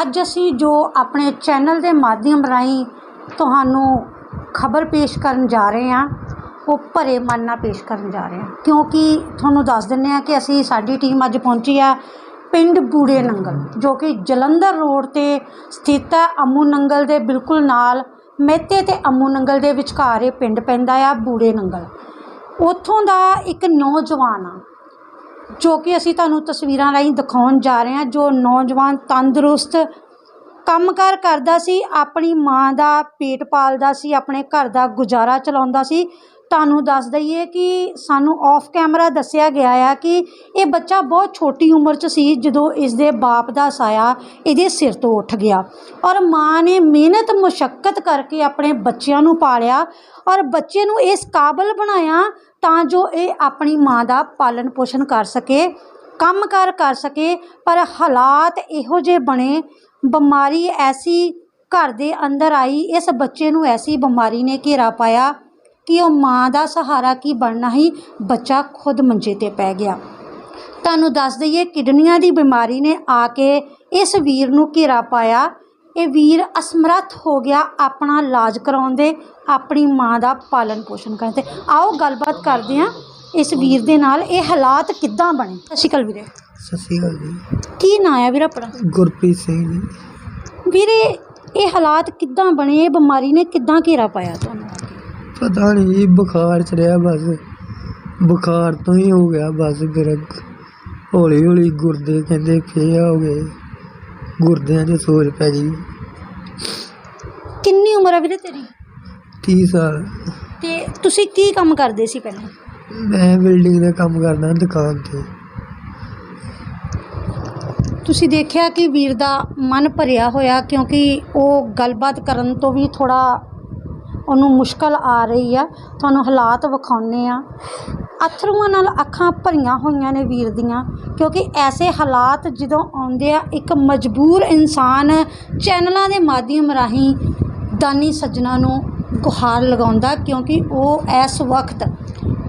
ਅੱਜ ਅਸੀਂ ਜੋ ਆਪਣੇ ਚੈਨਲ ਦੇ ਮਾਧਿਅਮ ਰਾਹੀਂ ਤੁਹਾਨੂੰ ਖਬਰ ਪੇਸ਼ ਕਰਨ ਜਾ ਰਹੇ ਹਾਂ, ਉਹ ਭਰੇ ਮਨ ਨਾਲ ਪੇਸ਼ ਕਰਨ ਜਾ ਰਹੇ ਹਾਂ। ਕਿਉਂਕਿ ਤੁਹਾਨੂੰ ਦੱਸ ਦਿੰਦੇ ਹਾਂ ਕਿ ਅਸੀਂ, ਸਾਡੀ ਟੀਮ ਅੱਜ ਪਹੁੰਚੀ ਆ ਪਿੰਡ ਬੂੜੇ ਨੰਗਲ, ਜੋ ਕਿ ਜਲੰਧਰ ਰੋਡ ਤੇ ਸਥਿਤ ਹੈ। ਅਮੂ ਨੰਗਲ ਦੇ ਬਿਲਕੁਲ ਨਾਲ ਮਹਿਤੇ ਤੇ ਅਮੂ ਨੰਗਲ ਦੇ ਵਿਚਕਾਰ ਇਹ ਪਿੰਡ ਪੈਂਦਾ ਆ ਬੂੜੇ ਨੰਗਲ। ਉੱਥੋਂ ਦਾ ਇੱਕ ਨੌਜਵਾਨ ਆ ਜੋ ਕਿ ਅਸੀਂ ਤੁਹਾਨੂੰ ਤਸਵੀਰਾਂ ਰਾਹੀਂ ਦਿਖਾਉਣ ਜਾ ਰਹੇ ਹਾਂ, ਜੋ ਨੌਜਵਾਨ ਤੰਦਰੁਸਤ ਕੰਮਕਾਰ ਕਰਦਾ ਸੀ, ਆਪਣੀ ਮਾਂ ਦਾ ਪੇਟ ਪਾਲਦਾ ਸੀ, ਆਪਣੇ ਘਰ ਦਾ ਗੁਜ਼ਾਰਾ ਚਲਾਉਂਦਾ ਸੀ ਤੁਹਾਨੂੰ ਦੱਸ ਦਈਏ ਕਿ ਸਾਨੂੰ ਆਫ ਕੈਮਰਾ ਦੱਸਿਆ ਗਿਆ ਆ ਕਿ ਇਹ ਬੱਚਾ ਬਹੁਤ ਛੋਟੀ ਉਮਰ 'ਚ ਸੀ ਜਦੋਂ ਇਸ ਦੇ ਬਾਪ ਦਾ ਸਾਇਆ ਇਹਦੇ ਸਿਰ ਤੋਂ ਉੱਠ ਗਿਆ। ਔਰ ਮਾਂ ਨੇ ਮਿਹਨਤ, ਮੁਸ਼ੱਕਤ ਕਰਕੇ ਆਪਣੇ ਬੱਚਿਆਂ ਨੂੰ ਪਾਲਿਆ ਔਰ ਬੱਚੇ ਨੂੰ ਇਸ ਕਾਬਲ ਬਣਾਇਆ ਤਾਂ ਜੋ ਇਹ ਆਪਣੀ ਮਾਂ ਦਾ ਪਾਲਣ ਪੋਸ਼ਣ ਕਰ ਸਕੇ ਕੰਮਕਾਰ ਕਰ ਸਕੇ, ਪਰ ਹਾਲਾਤ ਇਹੋ ਜਿਹੇ ਬਣੇ, ਬਿਮਾਰੀ ਐਸੀ ਘਰ ਦੇ ਅੰਦਰ ਆਈ, ਇਸ ਬੱਚੇ ਨੂੰ ਐਸੀ ਬਿਮਾਰੀ ਨੇ ਘੇਰਾ ਪਾਇਆ ਕਿ ਉਹ ਮਾਂ ਦਾ ਸਹਾਰਾ ਕੀ ਬਣਨਾ ਹੀ ਬੱਚਾ ਖੁਦ ਮੰਜੇ ਤੇ ਪੈ ਗਿਆ। ਤੁਹਾਨੂੰ ਦੱਸ ਦਈਏ ਕਿਡਨੀਆਂ ਦੀ ਬਿਮਾਰੀ ਨੇ ਆ ਕੇ ਇਸ ਵੀਰ ਨੂੰ ਘੇਰਾ ਪਾਇਆ। ਇਹ ਵੀਰ ਅਸਮਰੱਥ ਹੋ ਗਿਆ ਆਪਣਾ ਇਲਾਜ ਕਰਾਉਣ ਦੇ ਆਪਣੀ ਮਾਂ ਦਾ ਪਾਲਣ ਪੋਸ਼ਣ ਕਰਨ ਤੇ। ਆਓ ਗੱਲਬਾਤ ਕਰਦੇ ਹਾਂ ਇਸ ਵੀਰ ਦੇ ਨਾਲ ਇਹ ਹਾਲਾਤ ਕਿੱਦਾਂ ਬਣੇ? ਸਤਿ ਸ਼੍ਰੀ ਅਕਾਲ ਵੀਰੇ। ਸਤਿ ਸ਼੍ਰੀ ਅਕਾਲ ਜੀ। ਕੀ ਨਾਂ ਆ ਵੀਰ ਆਪਣਾ? ਗੁਰਪ੍ਰੀਤ ਸਿੰਘ ਜੀ। ਵੀਰੇ ਇਹ ਹਾਲਾਤ ਕਿੱਦਾਂ ਬਣੇ? ਇਹ ਬਿਮਾਰੀ ਨੇ ਕਿੱਦਾਂ ਘੇਰਾ ਪਾਇਆ ਤੁਹਾਨੂੰ? ਪਤਾ ਨਹੀਂ ਜੀ ਬੁਖਾਰ ਚੜਿਆ ਬਸ। ਬੁਖਾਰ ਤੋਂ ਹੀ ਹੋ ਗਿਆ ਬਸ ਫਿਰ ਹੌਲੀ ਹੌਲੀ ਗੁਰਦੇ ਕਹਿੰਦੇ ਫੇਰ ਹੋ ਗਏ। ਗੁਰਦਿਆਂ 'ਚ ਸੋਜ ਪੈ ਗਈ। ਕਿੰਨੀ ਉਮਰ ਆ ਵੀਰੇ ਤੇਰੀ? 30 ਸਾਲ। ਤੇ ਤੁਸੀਂ ਕੀ ਕੰਮ ਕਰਦੇ ਸੀ ਪਹਿਲਾਂ? ਮੈਂ ਬਿਲਡਿੰਗ ਦਾ ਕੰਮ ਕਰਦਾ ਦੁਕਾਨ ਤੇ। ਤੁਸੀਂ ਦੇਖਿਆ ਕਿ ਵੀਰ ਦਾ ਮਨ ਭਰਿਆ ਹੋਇਆ ਕਿਉਂਕਿ ਉਹ ਗੱਲਬਾਤ ਕਰਨ ਤੋਂ ਵੀ ਥੋੜਾ ਉਹਨੂੰ ਮੁਸ਼ਕਲ ਆ ਰਹੀ ਆ। ਤੁਹਾਨੂੰ ਹਾਲਾਤ ਵਿਖਾਉਂਦੇ ਆ। ਅਥਰੂਆਂ ਨਾਲ ਅੱਖਾਂ ਭਰੀਆਂ ਹੋਈਆਂ ਨੇ ਵੀਰ ਦੀਆਂ, ਕਿਉਂਕਿ ਐਸੇ ਹਾਲਾਤ ਜਦੋਂ ਆਉਂਦੇ ਆ, ਇੱਕ ਮਜਬੂਰ ਇਨਸਾਨ ਚੈਨਲਾਂ ਦੇ ਮਾਧਿਅਮ ਰਾਹੀਂ ਦਾਨੀ ਸੱਜਣਾ ਨੂੰ ਗੁਹਾਰ ਲਗਾਉਂਦਾ, ਕਿਉਂਕਿ ਉਹ ਇਸ ਵਕਤ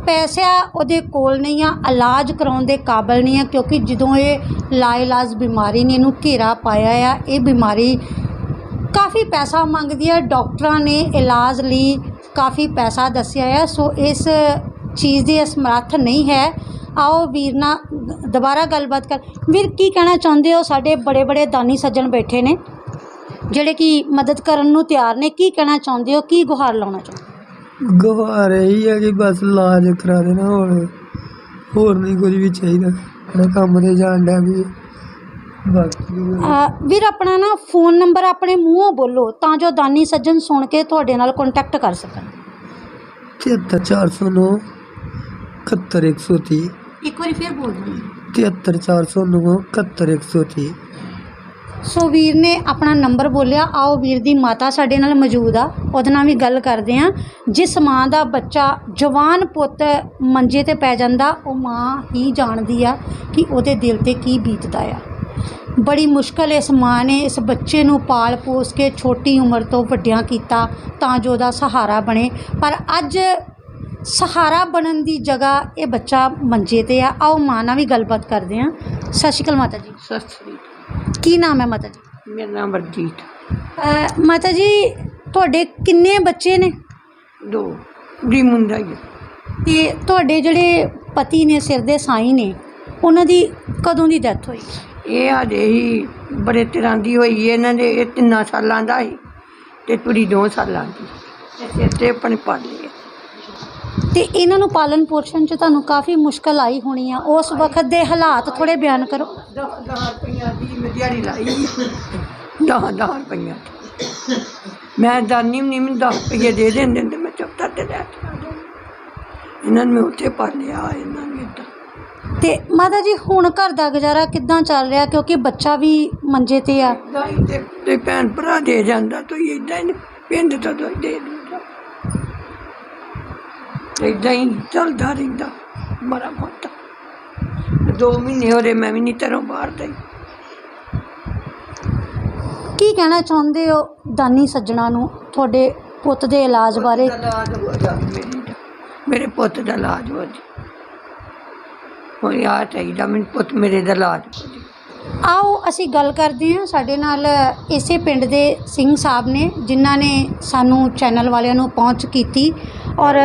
ਪੈਸਾ ਉਹਦੇ ਕੋਲ ਨਹੀਂ ਆ, ਇਲਾਜ ਕਰਾਉਣ ਦੇ ਕਾਬਲ ਨਹੀਂ ਆ, ਕਿਉਂਕਿ ਜਦੋਂ ਇਹ ਲਾਇਲਾਜ ਬਿਮਾਰੀ ਨੇ ਇਹਨੂੰ ਘੇਰਾ ਪਾਇਆ ਆ, ਇਹ ਬਿਮਾਰੀ ਕਾਫੀ ਪੈਸਾ ਮੰਗਦੀ ਹੈ, ਡਾਕਟਰਾਂ ਨੇ ਇਲਾਜ ਲਈ ਕਾਫੀ ਪੈਸਾ ਦੱਸਿਆ ਹੈ, ਸੋ ਇਸ ਚੀਜ਼ ਦੀ ਸਮਰੱਥ ਨਹੀਂ ਹੈ। ਆਓ ਵੀਰ ਨਾਲ ਦੁਬਾਰਾ ਗੱਲਬਾਤ ਕਰ ਵੀਰ, ਕੀ ਕਹਿਣਾ ਚਾਹੁੰਦੇ ਹੋ? ਸਾਡੇ ਬੜੇ ਬੜੇ ਦਾਨੀ ਸੱਜਣ ਬੈਠੇ ਨੇ, ਜਿਹੜੇ ਕਿ ਮਦਦ ਕਰਨ ਨੂੰ ਤਿਆਰ ਨੇ। ਕੀ ਕਹਿਣਾ ਚਾਹੁੰਦੇ ਹੋ? ਕੀ ਗੁਹਾਰ ਲਾਉਣਾ ਚਾਹੁੰਦੇ ਹੋ? ਗਵਾਰ ਇਹੀ ਹੈ ਕਿ ਬਸ ਇਲਾਜ ਕਰਾ ਦੇਣਾ, ਹੋਰ ਹੋਰ ਨਹੀਂ ਕੁਝ ਵੀ ਚਾਹੀਦਾ। ਕੰਮ ਤੇ ਜਾਣ ਡਿਆ ਵੀ। ਵੀਰ ਆਪਣਾ ਨਾ ਫੋਨ ਨੰਬਰ ਆਪਣੇ ਮੂੰਹੋਂ ਬੋਲੋ ਤਾਂ ਜੋ ਦਾਨੀ ਸੱਜਣ ਸੁਣ ਕੇ ਤੁਹਾਡੇ ਨਾਲ ਕੰਟੈਕਟ ਕਰ ਸਕਣ। 73409 71130 ਇੱਕ ਵਾਰੀ ਫਿਰ ਬੋਲ ਦਿਓ। 73409 71130 ਸੋ ਵੀਰ ਨੇ ਆਪਣਾ ਨੰਬਰ ਬੋਲਿਆ ਆਓ ਵੀਰ ਦੀ ਮਾਤਾ ਸਾਡੇ ਨਾਲ ਮੌਜੂਦ ਆ ਉਹਦੇ ਨਾਲ ਵੀ ਗੱਲ ਕਰਦੇ ਆ। ਜਿਸ ਮਾਂ ਦਾ ਬੱਚਾ ਜਵਾਨ ਪੁੱਤ ਮੰਜੇ ਤੇ ਪੈ ਜਾਂਦਾ ਉਹ ਮਾਂ ਹੀ ਜਾਣਦੀ ਆ ਕਿ ਉਹਦੇ ਦਿਲ ਤੇ ਕੀ ਬੀਤਦਾ ਆ। ਬੜੀ ਮੁਸ਼ਕਲ ਇਸ ਮਾਂ ਨੇ ਇਸ ਬੱਚੇ ਨੂੰ ਪਾਲ ਪੋਸ ਕੇ ਛੋਟੀ ਉਮਰ ਤੋਂ ਵੱਡਿਆਂ ਕੀਤਾ ਤਾਂ ਜੋ ਉਹਦਾ ਸਹਾਰਾ ਬਣੇ। ਪਰ ਅੱਜ ਸਹਾਰਾ ਬਣਨ ਦੀ ਜਗ੍ਹਾ ਇਹ ਬੱਚਾ ਮੰਜੇ ਤੇ ਆ। ਆਓ ਮਾਂ ਨਾਲ ਵੀ ਗੱਲਬਾਤ ਕਰਦੇ ਆ ਸਤਿ ਸ਼੍ਰੀ ਅਕਾਲ ਮਾਤਾ ਜੀ। ਸਤਿ ਸ੍ਰੀ ਕੀ ਨਾਮ ਹੈ ਮਾਤਾ ਜੀ? ਅਕਾਲ ਮੇਰਾ ਨਾਮ ਵਰਜੀਤ। ਅਹ ਮਾਤਾ ਜੀ ਤੁਹਾਡੇ ਕਿੰਨੇ ਬੱਚੇ ਨੇ? ਦੋ। ਕੁੜੀ ਮੁੰਡਾ ਹੀ ਆ। ਤੇ ਤੁਹਾਡੇ ਜਿਹੜੇ ਪਤੀ ਨੇ ਸਿਰ ਦੇ ਸਾਈ ਨੇ ਉਹਨਾਂ ਦੀ ਕਦੋਂ ਦੀ ਡੈਥ ਹੋਈ? ਇਹ ਹਜੇ ਹੀ ਬੜੇ ਤਰ੍ਹਾਂ ਦੀ ਹੋਈ ਹੈ। ਇਹਨਾਂ ਦੇ ਇਹ ਤਿੰਨਾਂ ਸਾਲਾਂ ਦਾ ਸੀ ਤੇ ਕੁੜੀ ਦੋ ਸਾਲਾਂ ਦੀ ਤੇ ਸਿਰ ਤੇ ਆਪਣੇ ਪਾਲੇ ਆ। ਤੇ ਇਹਨਾਂ ਨੂੰ ਪਾਲਣ ਪੋਸ਼ਣ 'ਚ ਤੁਹਾਨੂੰ ਕਾਫੀ ਮੁਸ਼ਕਲ ਆਈ ਹੋਣੀ ਆ ਉਸ ਵਕਤ ਦੇ ਹਾਲਾਤ ਥੋੜੇ ਬਿਆਨ ਕਰੋ ਦਸ ਦਸ ਰੁਪਈਆਂ ਦੀ ਮੈਂ ਦਿਹਾੜੀ ਲਾਈ ਦਸ ਦਸ ਰੁਪਈਆਂ ਦੀ। ਮੈਂ ਦਾਨੀ ਵੀ ਨਹੀਂ ਮੈਨੂੰ ਦਸ ਰੁਪਈਏ ਦੇ ਦਿੰਦੇ ਤੇ ਮੈਂ ਚੁੱਪ ਕਰਕੇ ਲੈ ਕੇ ਆ ਜਾਂਦੀ। ਇਹਨਾਂ ਨੂੰ ਮੈਂ ਉੱਥੇ ਪਾਲਿਆ ਇਹਨਾਂ ਨੇ ਏਦਾਂ ਤੇ ਮਾਤਾ ਜੀ ਹੁਣ ਘਰ ਦਾ ਗੁਜ਼ਾਰਾ ਕਿੱਦਾਂ ਚੱਲ ਰਿਹਾ? ਕਿਉਂਕਿ ਬੱਚਾ ਵੀ ਮੰਜੇ ਤੇ ਆ। ਏਦਾਂ ਹੀ ਤੇ ਤੇ ਭੈਣ ਭਰਾ ਦੇ ਜਾਂਦਾ ਤੂੰ ਇਦਾਂ ਹੀ ਪਿੰਡ ਤੋਂ ਦੋ ਦੇ ਦਿੰਦਾ। ਇਦਾਂ ਹੀ ਚੱਲਦਾ ਰਹਿੰਦਾ ਮਰਾ ਮੋਟਾ। ਦੋ ਮਹੀਨੇ ਹੋ ਰਹੇ ਮੈਂ ਵੀ ਨਹੀਂ ਤਰੋਂ ਬਾਹਰ ਗਈ ਕੀ ਕਹਿਣਾ ਚਾਹੁੰਦੇ ਹੋ ਦਾਨੀ ਸੱਜਣਾ ਨੂੰ ਤੁਹਾਡੇ ਪੁੱਤ ਦੇ ਇਲਾਜ ਬਾਰੇ? ਇਲਾਜ ਹੋ ਜਾ ਮੇਰੇ ਪੁੱਤ ਦਾ ਇਲਾਜ ਹੋ ਜਾ ਕੋਈ ਆ ਚਾਹੀਦਾ ਮੈਨੂੰ ਪੁੱਤ ਮੇਰੇ ਦਾ ਇਲਾਜ। ਹੋ ਜਾ ਆਓ, ਅਸੀਂ ਗੱਲ ਕਰਦੇ ਹਾਂ। ਸਾਡੇ ਨਾਲ ਇਸੇ ਪਿੰਡ ਦੇ ਸਿੰਘ ਸਾਹਿਬ ਨੇ, ਜਿਨ੍ਹਾਂ ਨੇ ਸਾਨੂੰ ਚੈਨਲ ਵਾਲਿਆਂ ਨੂੰ ਪਹੁੰਚ ਕੀਤੀ। ਔਰ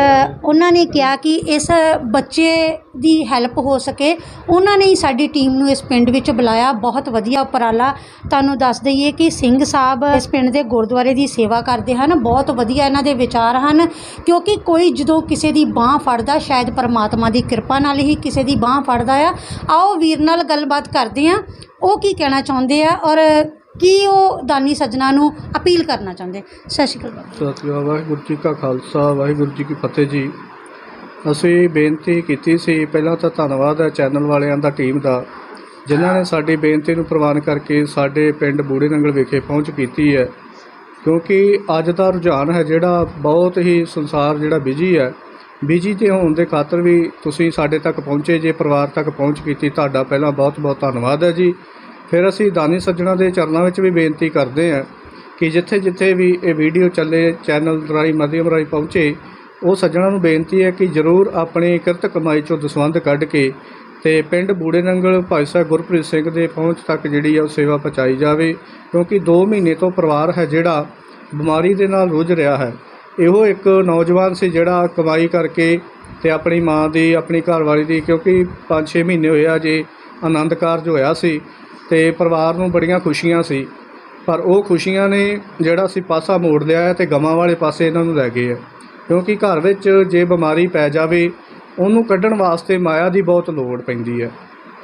ਉਹਨਾਂ ਨੇ ਕਿਹਾ ਕਿ ਇਸ ਬੱਚੇ ਦੀ ਹੈਲਪ ਹੋ ਸਕੇ। ਉਹਨਾਂ ਨੇ ਹੀ ਸਾਡੀ ਟੀਮ ਨੂੰ ਇਸ ਪਿੰਡ ਵਿੱਚ ਬੁਲਾਇਆ। ਬਹੁਤ ਵਧੀਆ ਉਪਰਾਲਾ। ਤੁਹਾਨੂੰ ਦੱਸ ਦਈਏ ਕਿ ਸਿੰਘ ਸਾਹਿਬ ਇਸ ਪਿੰਡ ਦੇ ਗੁਰਦੁਆਰੇ ਦੀ ਸੇਵਾ ਕਰਦੇ ਹਨ। ਬਹੁਤ ਵਧੀਆ ਇਹਨਾਂ ਦੇ ਵਿਚਾਰ ਹਨ। ਕਿਉਂਕਿ ਕੋਈ ਜਦੋਂ ਕਿਸੇ ਦੀ ਬਾਹ ਫੜਦਾ, ਸ਼ਾਇਦ ਪਰਮਾਤਮਾ ਦੀ ਕਿਰਪਾ ਨਾਲ ਹੀ ਕਿਸੇ ਦੀ ਬਾਹ ਫੜਦਾ ਆ। ਆਓ ਵੀਰ ਨਾਲ ਗੱਲਬਾਤ ਕਰਦੇ ਹਾਂ। ਉਹ ਕੀ ਕਹਿਣਾ ਚਾਹੁੰਦੇ ਆ? ਔਰ ਕੀ ਉਹ ਦਾਨੀ ਸੱਜਣਾ ਨੂੰ ਅਪੀਲ ਕਰਨਾ ਚਾਹੁੰਦੇ? ਸਤਿ ਸ਼੍ਰੀ ਅਕਾਲ ਬਾਬਾ। ਸਤਿ ਸ਼੍ਰੀ ਅਕਾਲ, ਵਾਹਿਗੁਰੂ ਜੀ ਕਾ ਖਾਲਸਾ, ਵਾਹਿਗੁਰੂ ਜੀ ਕੀ ਫਤਿਹ ਜੀ। ਅਸੀਂ ਬੇਨਤੀ ਕੀਤੀ ਸੀ, ਪਹਿਲਾਂ ਤਾਂ ਧੰਨਵਾਦ ਹੈ ਚੈਨਲ ਵਾਲਿਆਂ ਦਾ, ਟੀਮ ਦਾ, ਜਿਨ੍ਹਾਂ ਨੇ ਸਾਡੀ ਬੇਨਤੀ ਨੂੰ ਪ੍ਰਵਾਨ ਕਰਕੇ ਸਾਡੇ ਪਿੰਡ ਬੂੜੇ ਨੰਗਲ ਵਿਖੇ ਪਹੁੰਚ ਕੀਤੀ ਹੈ। ਕਿਉਂਕਿ ਅੱਜ ਦਾ ਰੁਝਾਨ ਹੈ ਜਿਹੜਾ, ਬਹੁਤ ਹੀ ਸੰਸਾਰ ਜਿਹੜਾ ਬਿਜ਼ੀ ਹੈ। ਬਿਜ਼ੀ ਤੇ ਹੋਣ ਦੇ ਖਾਤਰ ਵੀ ਤੁਸੀਂ ਸਾਡੇ ਤੱਕ ਪਹੁੰਚੇ, ਜੇ ਪਰਿਵਾਰ ਤੱਕ ਪਹੁੰਚ ਕੀਤੀ, ਤੁਹਾਡਾ ਪਹਿਲਾਂ ਬਹੁਤ ਬਹੁਤ ਧੰਨਵਾਦ ਹੈ ਜੀ। ਫਿਰ ਅਸੀਂ ਦਾਨੀ ਸੱਜਣਾ ਦੇ ਚਰਨਾਂ ਵਿੱਚ ਵੀ ਬੇਨਤੀ ਕਰਦੇ ਹਾਂ ਕਿ ਜਿੱਥੇ ਜਿੱਥੇ ਵੀ ਇਹ ਵੀਡੀਓ ਚੱਲੇ, ਚੈਨਲ ਰਾਹੀਂ, ਮਾਧਿਅਮ ਰਾਹੀਂ ਪਹੁੰਚੇ, ਉਹ ਸੱਜਣਾ ਨੂੰ ਬੇਨਤੀ ਹੈ ਕਿ ਜ਼ਰੂਰ ਆਪਣੀ ਕਿਰਤ ਕਮਾਈ ਚੋਂ ਦਸਵੰਧ ਕੱਢ ਕੇ ਤੇ ਪਿੰਡ ਬੂੜੇ ਨੰਗਲ ਭਾਈ ਸਾਹਿਬ ਗੁਰਪ੍ਰੀਤ ਸਿੰਘ ਦੇ ਪਹੁੰਚ ਤੱਕ ਜਿਹੜੀ ਆ ਉਹ ਸੇਵਾ ਪਹੁੰਚਾਈ ਜਾਵੇ, ਕਿਉਂਕਿ 2 ਮਹੀਨੇ ਤੋਂ ਪਰਿਵਾਰ ਹੈ ਜਿਹੜਾ ਬਿਮਾਰੀ ਦੇ ਨਾਲ ਰੁੱਝ ਰਿਹਾ ਹੈ। ਇਹੋ ਇੱਕ ਨੌਜਵਾਨ ਸੀ ਜਿਹੜਾ ਕਮਾਈ ਕਰਕੇ ਤੇ ਆਪਣੀ ਮਾਂ ਦੀ, ਆਪਣੀ ਘਰਵਾਲੀ ਦੀ, ਕਿਉਂਕਿ 5-6 ਮਹੀਨੇ ਹੋਇਆ ਜੇ ਆਨੰਦ ਕਾਰਜ ਹੋਇਆ ਸੀ। ਤੇ ਪਰਿਵਾਰ ਨੂੰ ਬੜੀਆਂ ਖੁਸ਼ੀਆਂ ਸੀ। ਪਰ ਉਹ ਖੁਸ਼ੀਆਂ ਨੇ ਜਿਹੜਾ ਸੀ ਪਾਸਾ ਮੋੜ ਲਿਆ ਹੈ ਤੇ ਗਮਾਂ ਵਾਲੇ ਪਾਸੇ ਇਹਨਾਂ ਨੂੰ ਲੈ ਗਏ ਹੈ। ਕਿਉਂਕਿ ਘਰ ਵਿੱਚ ਜੇ ਬਿਮਾਰੀ ਪੈ ਜਾਵੇ, ਉਹਨੂੰ ਕੱਢਣ ਵਾਸਤੇ ਮਾਇਆ ਦੀ ਬਹੁਤ ਲੋੜ ਪੈਂਦੀ ਹੈ।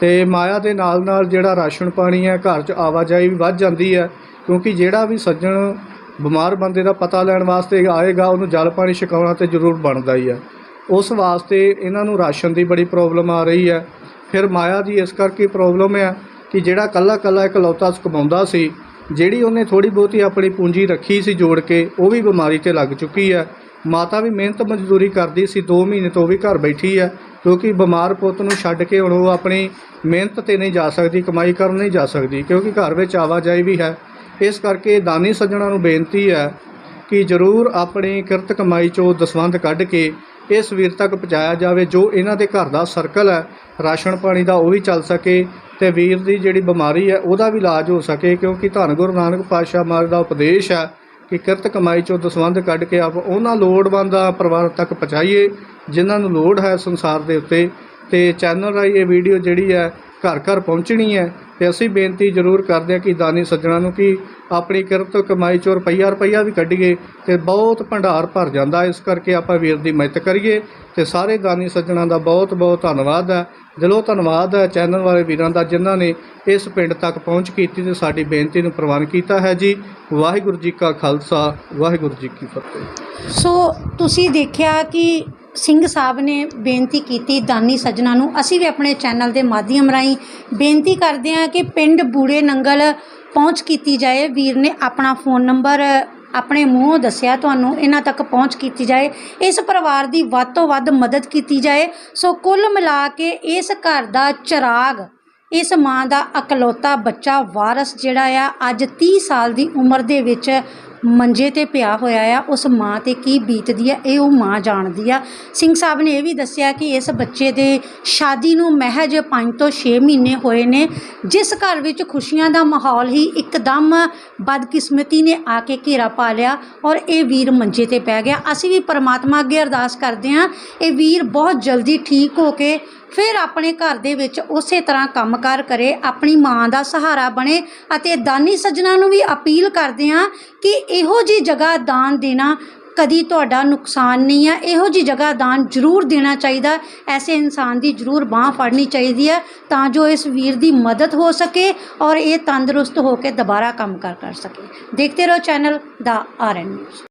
ਤੇ ਮਾਇਆ ਦੇ ਨਾਲ ਨਾਲ ਜਿਹੜਾ ਰਾਸ਼ਨ ਪਾਣੀ ਹੈ, ਘਰ 'ਚ ਆਵਾਜਾਈ ਵੀ ਵੱਧ ਜਾਂਦੀ ਹੈ। ਕਿਉਂਕਿ ਜਿਹੜਾ ਵੀ ਸੱਜਣ ਬਿਮਾਰ ਬੰਦੇ ਦਾ ਪਤਾ ਲੈਣ ਵਾਸਤੇ ਆਏਗਾ, ਉਹਨੂੰ ਜਲ ਪਾਣੀ ਛਕਾਉਣਾ ਤੇ ਜ਼ਰੂਰ ਬਣਦਾ ਹੀ ਹੈ। ਉਸ ਵਾਸਤੇ ਇਹਨਾਂ ਨੂੰ ਰਾਸ਼ਨ ਦੀ ਬੜੀ ਪ੍ਰੋਬਲਮ ਆ ਰਹੀ ਹੈ। ਫਿਰ ਮਾਇਆ ਦੀ ਇਸ ਕਰਕੇ ਪ੍ਰੋਬਲਮ ਹੈ ਕਿ ਜਿਹੜਾ ਕੱਲਾ ਕੱਲਾ ਇਕਲੌਤਾ ਕਮਾਉਂਦਾ ਸੀ, ਜਿਹੜੀ ਉਹਨੇ ਥੋੜੀ ਬਹੁਤੀ ਆਪਣੀ ਪੂੰਜੀ ਰੱਖੀ ਸੀ ਜੋੜ ਕੇ, ਉਹ ਵੀ ਬਿਮਾਰੀ ਤੇ ਲੱਗ ਚੁੱਕੀ ਹੈ। ਮਾਤਾ ਵੀ ਮਿਹਨਤ ਮਜ਼ਦੂਰੀ ਕਰਦੀ ਸੀ 2 ਮਹੀਨੇ ਤੋਂ ਉਹ ਵੀ ਘਰ ਬੈਠੀ ਹੈ, ਕਿਉਂਕਿ ਬਿਮਾਰ ਪੁੱਤ ਨੂੰ ਛੱਡ ਕੇ ਹੁਣ ਉਹ ਆਪਣੀ ਮਿਹਨਤ ਤੇ ਨਹੀਂ ਜਾ ਸਕਦੀ, ਕਮਾਈ ਕਰਨ ਨਹੀਂ ਜਾ ਸਕਦੀ, ਕਿਉਂਕਿ ਘਰ ਵਿੱਚ ਆਵਾਜਾਈ ਵੀ ਹੈ। ਇਸ ਕਰਕੇ ਦਾਨੀ ਸੱਜਣਾ ਨੂੰ ਬੇਨਤੀ ਹੈ ਕਿ ਜ਼ਰੂਰ ਆਪਣੀ ਕਿਰਤ ਕਮਾਈ ਚੋਂ ਦਸਵੰਧ ਕੱਢ ਕੇ ਇਸ ਵੀਰ ਤੱਕ ਪਹੁੰਚਾਇਆ ਜਾਵੇ, ਜੋ ਇਹਨਾਂ ਦੇ ਘਰ ਦਾ ਸਰਕਲ ਹੈ, ਰਾਸ਼ਨ ਪਾਣੀ ਦਾ ਉਹ ਵੀ ਚੱਲ ਸਕੇ ਤੇ ਵੀਰ ਦੀ ਜਿਹੜੀ ਬਿਮਾਰੀ ਹੈ, ਉਹਦਾ ਵੀ ਇਲਾਜ ਹੋ ਸਕੇ, ਕਿਉਂਕਿ ਧੰਨ ਗੁਰੂ ਨਾਨਕ ਪਾਤਸ਼ਾਹ ਮਹਾਰਾਜ ਦਾ ਉਪਦੇਸ਼ ਹੈ ਕਿ ਕਿਰਤ ਕਮਾਈ ਚੋਂ ਦਸਵੰਧ ਕੱਢ ਕੇ ਆਪ ਉਹਨਾਂ ਲੋੜਵੰਦਾਂ ਪਰਿਵਾਰ ਤੱਕ ਪਹੁੰਚਾਈਏ, ਜਿਨ੍ਹਾਂ ਨੂੰ ਲੋੜ ਹੈ ਸੰਸਾਰ ਦੇ ਉੱਤੇ। ਤੇ ਚੈਨਲ ਰਾਹੀਂ ਇਹ ਵੀਡੀਓ ਜਿਹੜੀ ਹੈ ਘਰ ਘਰ ਪਹੁੰਚਣੀ ਹੈ ਤੇ ਅਸੀਂ ਬੇਨਤੀ ਜ਼ਰੂਰ ਕਰਦੇ ਹਾਂ ਕਿ ਦਾਨੀ ਸੱਜਣਾ ਨੂੰ ਕਿ ਆਪਣੀ ਕਿਰਤ ਕਮਾਈ ਚੋਂ ਰੁਪਈਆ ਰੁਪਈਆ ਵੀ ਕੱਢੀਏ ਤੇ ਬਹੁਤ ਭੰਡਾਰ ਭਰ ਜਾਂਦਾ ਇਸ ਕਰਕੇ ਆਪਾਂ ਵੀਰ ਦੀ ਮਦਦ ਕਰੀਏ ਤੇ ਸਾਰੇ ਦਾਨੀ ਸੱਜਣਾ ਦਾ ਬਹੁਤ ਬਹੁਤ ਧੰਨਵਾਦ ਹੈ। ਦਿਲੋਂ ਧੰਨਵਾਦ ਹੈ ਚੈਨਲ ਵਾਲੇ ਵੀਰਾਂ ਦਾ ਜਿਨ੍ਹਾਂ ਨੇ ਇਸ ਪਿੰਡ ਤੱਕ ਪਹੁੰਚ ਕੀਤੀ ਤੇ ਸਾਡੀ ਬੇਨਤੀ ਨੂੰ ਪ੍ਰਵਾਨ ਕੀਤਾ ਹੈ ਜੀ। ਵਾਹਿਗੁਰੂ ਜੀ ਕਾ ਖਾਲਸਾ, ਵਾਹਿਗੁਰੂ ਜੀ ਕੀ ਫਤਿਹ। ਸੋ ਤੁਸੀਂ ਦੇਖਿਆ ਕਿ ਸਿੰਘ ਸਾਹਿਬ ਨੇ ਬੇਨਤੀ ਕੀਤੀ ਦਾਨੀ ਸੱਜਣਾ ਨੂੰ, ਅਸੀਂ ਵੀ ਆਪਣੇ ਚੈਨਲ ਦੇ ਮਾਧਿਅਮ ਰਾਹੀਂ ਬੇਨਤੀ ਕਰਦੇ ਹਾਂ ਕਿ ਪਿੰਡ ਬੂੜੇ ਨੰਗਲ ਪਹੁੰਚ ਕੀਤੀ ਜਾਏ। ਵੀਰ ਨੇ ਆਪਣਾ ਫੋਨ ਨੰਬਰ ਆਪਣੇ ਮੂੰਹੋਂ ਦੱਸਿਆ, ਤੁਹਾਨੂੰ ਇਹਨਾਂ ਤੱਕ ਪਹੁੰਚ ਕੀਤੀ ਜਾਏ। ਇਸ ਪਰਿਵਾਰ ਦੀ ਵੱਧ ਤੋਂ ਵੱਧ ਮਦਦ ਕੀਤੀ ਜਾਏ। ਸੋ ਕੁੱਲ ਮਿਲਾ ਕੇ ਇਸ ਘਰ ਦਾ ਚਿਰਾਗ, ਇਸ ਮਾਂ ਦਾ ਇਕਲੌਤਾ ਬੱਚਾ ਵਾਰਸ ਜਿਹੜਾ ਆ, ਅੱਜ 30 ਸਾਲ ਦੀ ਉਮਰ ਦੇ ਵਿੱਚ ਮੰਜੇ ਤੇ ਪਿਆ ਹੋਇਆ ਆ, ਉਸ ਮਾਂ ਤੇ ਕੀ ਬੀਤਦੀ ਆ, ਇਹ ਉਹ ਮਾਂ ਜਾਣਦੀ ਆ। ਸਿੰਘ ਸਾਹਿਬ ਨੇ ਇਹ ਵੀ ਦੱਸਿਆ ਕਿ ਇਸ ਬੱਚੇ ਦੇ ਸ਼ਾਦੀ ਨੂੰ ਮਹਿਜ 5 ਤੋਂ 6 ਮਹੀਨੇ ਹੋਏ ਨੇ, ਜਿਸ ਘਰ ਵਿੱਚ ਖੁਸ਼ੀਆਂ ਦਾ ਮਾਹੌਲ ਹੀ ਇੱਕਦਮ ਬਦਕਿਸਮਤੀ ਨੇ ਆ ਕੇ ਘੇਰਾ ਪਾ ਲਿਆ ਔਰ ਇਹ ਵੀਰ ਮੰਜੇ ਤੇ ਪੈ ਗਿਆ। ਅਸੀਂ ਵੀ ਪਰਮਾਤਮਾ ਅੱਗੇ ਅਰਦਾਸ ਕਰਦੇ ਹਾਂ, ਇਹ ਵੀਰ ਬਹੁਤ ਜਲਦੀ ਠੀਕ ਹੋ ਕੇ ਫਿਰ ਆਪਣੇ ਘਰ ਦੇ ਵਿੱਚ ਉਸੇ ਤਰ੍ਹਾਂ ਕੰਮਕਾਰ ਕਰੇ, ਆਪਣੀ ਮਾਂ ਦਾ ਸਹਾਰਾ ਬਣੇ ਅਤੇ ਦਾਨੀ ਸੱਜਣਾ ਨੂੰ ਵੀ ਅਪੀਲ ਕਰਦੇ ਹਾਂ ਕਿ ਇਹੋ ਜੀ ਜਗ੍ਹਾ ਦਾਨ ਦੇਣਾ ਕਦੀ ਤੁਹਾਡਾ ਨੁਕਸਾਨ ਨਹੀਂ ਹੈ ਇਹੋ ਜੀ ਜਗ੍ਹਾ ਦਾਨ ਜ਼ਰੂਰ ਦੇਣਾ ਚਾਹੀਦਾ। ਐਸੇ ਇਨਸਾਨ ਦੀ ਜ਼ਰੂਰ ਬਾਹ ਫੜਨੀ ਚਾਹੀਦੀ ਹੈ ਤਾਂ ਜੋ ਇਸ ਵੀਰ ਦੀ ਮਦਦ ਹੋ ਸਕੇ ਔਰ ਇਹ ਤੰਦਰੁਸਤ ਹੋ ਕੇ ਦੁਬਾਰਾ ਕੰਮ ਕਰ ਕਰ ਸਕੇ। ਦੇਖਦੇ ਰਹੋ ਚੈਨਲ ਦਾ ਆਰ ਐਨ ਨਿਊਜ਼।